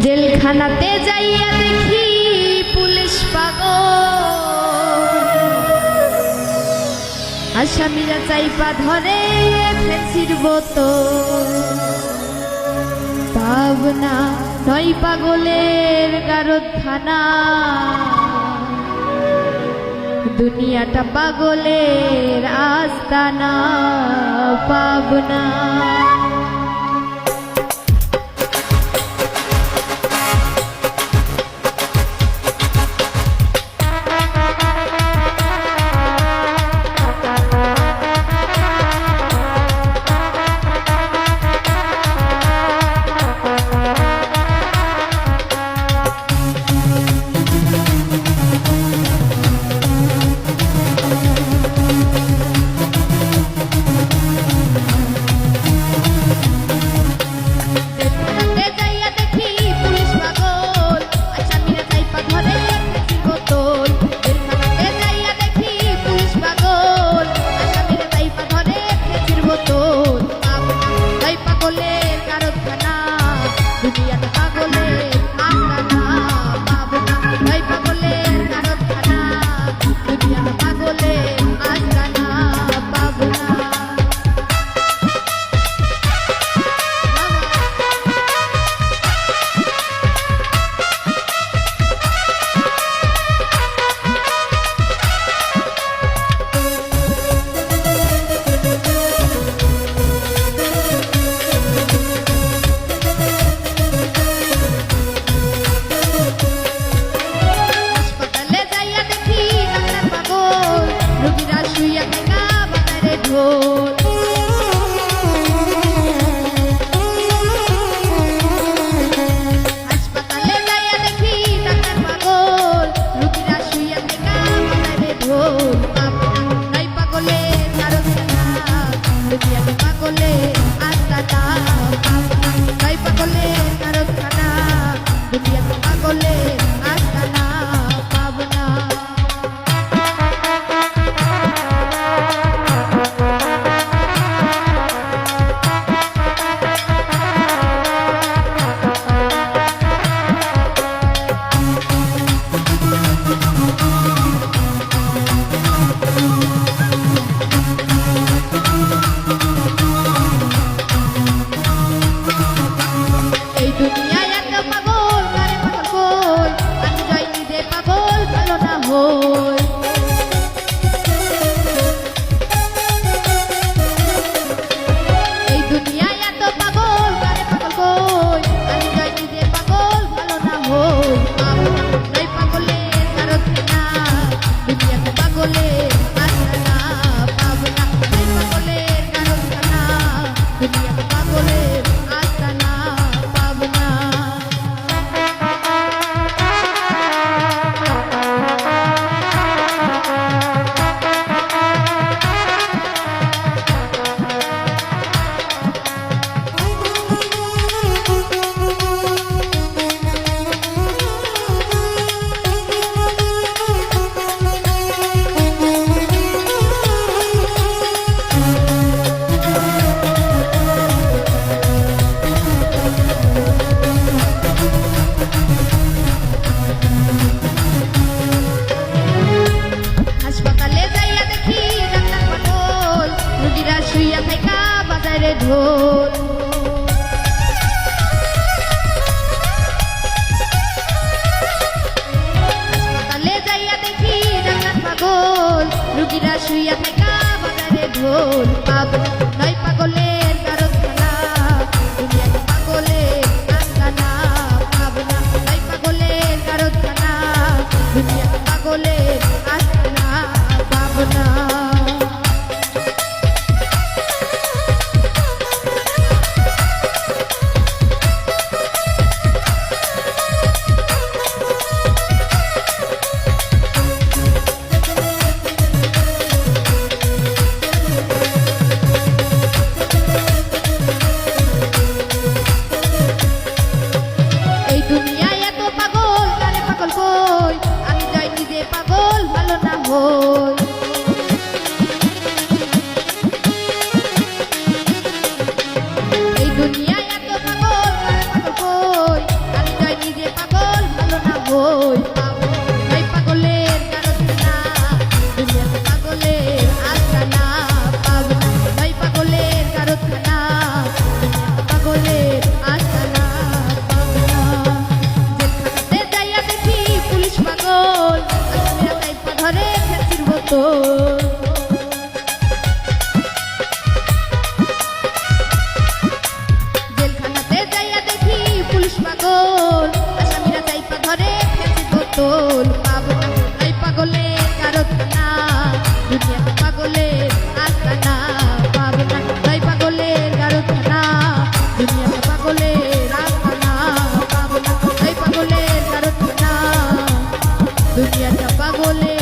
জেলখানাতে যাইয়া দেখি পুলিশ পাগল। আসামিরা চাইপা ধরে ফেন্সির বোতল। পাবনা নয় পাগলের গারদখানা দুনিয়াটা পাগলের আস্তানা, পাবনা। গো হই এই দুনিয়া এত পাগল আরে পাগল কই? আমি যাই পাগল, ভালো না হই। নাই পাগলে তারত না দুনিয়াতে পাগলে আসনা বাজার ঢোল। কালে যাইয়া দেখি ডাঙ্গা পাগল, রুগীরা শুইয়া থাকা বাজারে ঢোল। পাগল নয় পাগলের কারণ তো। জেলখানাতে যাইয়া দেখি পুলিশ পাগল। আসামিরা চাইপা ধরে খেয়েছে বোতল। পাবো তাই পাগলে, কারও না দুনিয়া পাগলে আস্তানা পাবো না তাই পাগলে, কারও না দুনিয়া পাগলে রাস্তানা পাবো না তাই পাগলে, কারও না দুনিয়াটা পাগলে